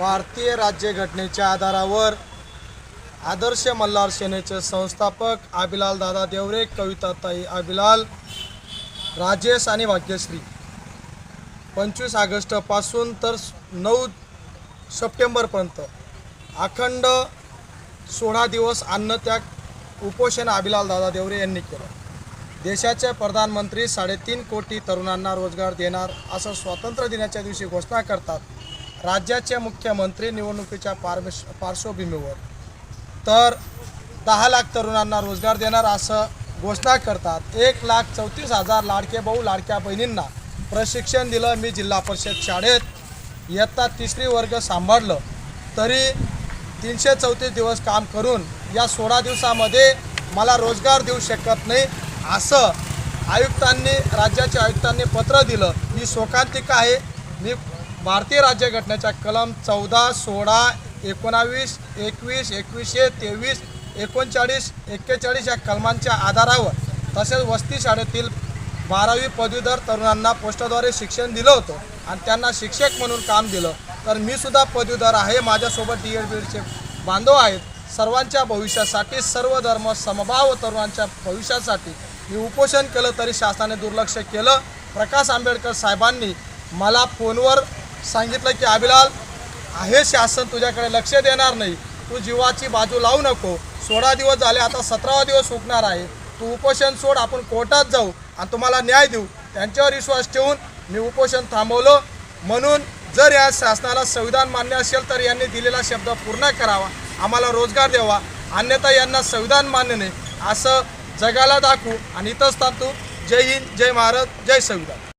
भारतीय राज्यघटनेच्या आधारावर आदर्श मल्हार सेनेचे संस्थापक आबिलाल दादा देवरे कविताताई आबिलाल राजेश आणि भाग्यश्री. पंचवीस ऑगस्टपासून तर नऊ सप्टेंबरपर्यंत अखंड सोळा दिवस अन्नत्याग उपोषण आबिलाल दादा देवरे यांनी केलं. देशाचे प्रधानमंत्री साडेतीन कोटी तरुणांना रोजगार देणार असं स्वातंत्र्य दिनाच्या दिवशी घोषणा करतात राज्याचे मुख्यमंत्री निवडणुकीच्या पार्श पार्श्वभूमीवर. तर दहा लाख तरुणांना रोजगार देणार असं घोषणा करतात. एक लाख चौतीस हजार लाडके भाऊ लाडक्या बहिणींना प्रशिक्षण दिलं मी जिल्हा परिषद शाळेत. इयत्ता तिसरी वर्ग सांभाळलं. तरी तीनशे चौतीस दिवस काम करून या सोळा दिवसामध्ये मला रोजगार देऊ शकत नाही असं आयुक्तांनी राज्याच्या आयुक्तांनी पत्र दिलं. ही शोकांतिका आहे. मी भारतीय राज्यघटनेच्या कलम चौदा सोळा एकोणावीस एकवीस एकवीसशे तेवीस एकोणचाळीस एक्केचाळीस या कलमांच्या आधारावर तसेच वस्ती शाळेतील बारावी पदवीधर तरुणांना पोस्टाद्वारे शिक्षण दिलं होतं आणि त्यांना शिक्षक म्हणून काम दिलं. तर मी सुद्धा पदवीधर आहे. माझ्यासोबत डी एड बीडचे बांधव आहेत. सर्वांच्या भविष्यासाठी सर्व धर्म समभाव तरुणांच्या भविष्यासाठी मी उपोषण केलं तरी शासनाने दुर्लक्ष केलं. प्रकाश आंबेडकर साहेबांनी मला फोनवर सांगितलं की अभिलाल हे शासन तुझ्याकडे लक्ष देणार नाही. तू जीवाची बाजू लावू नको. सोळा दिवस झाले आता सतरावा दिवस सुकणार आहे. तू उपोषण सोड आपण कोर्टात जाऊ आणि तुम्हाला न्याय देऊ. त्यांच्यावर विश्वास ठेवून मी उपोषण थांबवलं. म्हणून जर या शासनाला संविधान मान्य असेल तर यांनी दिलेला शब्द पूर्ण करावा. आम्हाला रोजगार द्यावा. अन्यथा यांना संविधान मान्य नाही. असं जगाला दाखवू आणि इथंच थांबतो जय हिंद जय महाराज जय संविधान.